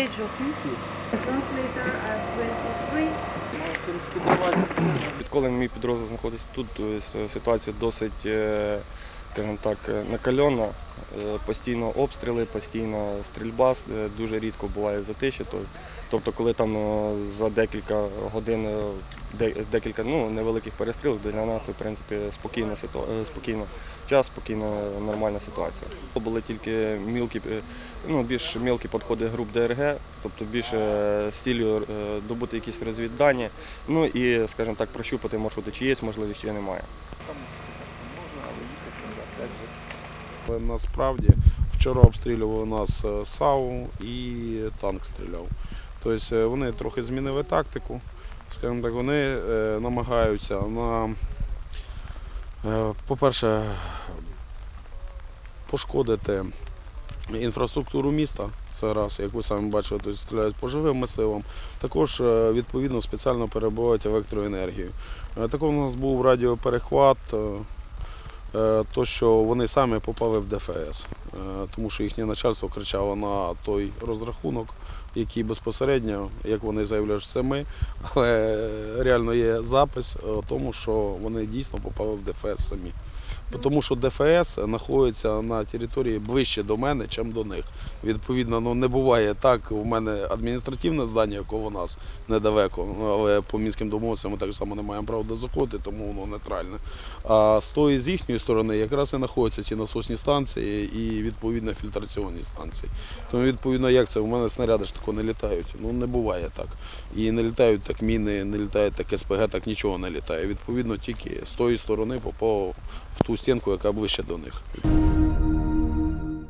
age of translator at 23. Відколи мій підрозділ знаходиться тут, ситуація досить, е, скажімо так, е, накальона. Е, Постійно обстріли, постійно стрільба, е, дуже рідко буває затиші. Тобто, коли там е, за декілька годин декілька ну, невеликих перестрілів, для нас це в принципі е, спокійно час, спокійна нормальна ситуація. Були тільки мілкі, ну, більш мілкі підходи груп ДРГ, тобто більше з цілею добути якісь розвіддані, ну і, скажімо так, прощупати маршрути, чи є можливість, чи немає. Там можна, Але насправді вчора обстрілювали нас е, САУ і танк стріляв. Тобто е, вони трохи змінили тактику. Скажімо так, вони е, намагаються на, по-перше, пошкодити інфраструктуру міста. Це раз, як ви самі бачили, тобто стріляють по живим масивам. Також відповідно спеціально перебувають електроенергію. Також у нас був радіоперехват. Е, то, що вони самі попали в ДФС, е, тому що їхнє начальство кричало на той розрахунок, який безпосередньо, як вони заявляють, що це ми, але реально є запис тому, що вони дійсно попали в ДФС самі. Тому що ДФС знаходиться на території ближче до мене, ніж до них. Відповідно, ну не буває так. У мене адміністративне здання, у нас недалеко, ну, але по мінським домовленостям ми так само не маємо права до заходити, тому воно нейтральне. А з тої з їхньої сторони якраз і знаходяться ці насосні станції і відповідно фільтраційні станції. Тому відповідно, як це? У мене снаряди ж тако не літають. Ну не буває так. І не літають так міни, не літають так СПГ, так нічого не літає. Відповідно, тільки з тої сторони попав ту стінку, яка ближче до них.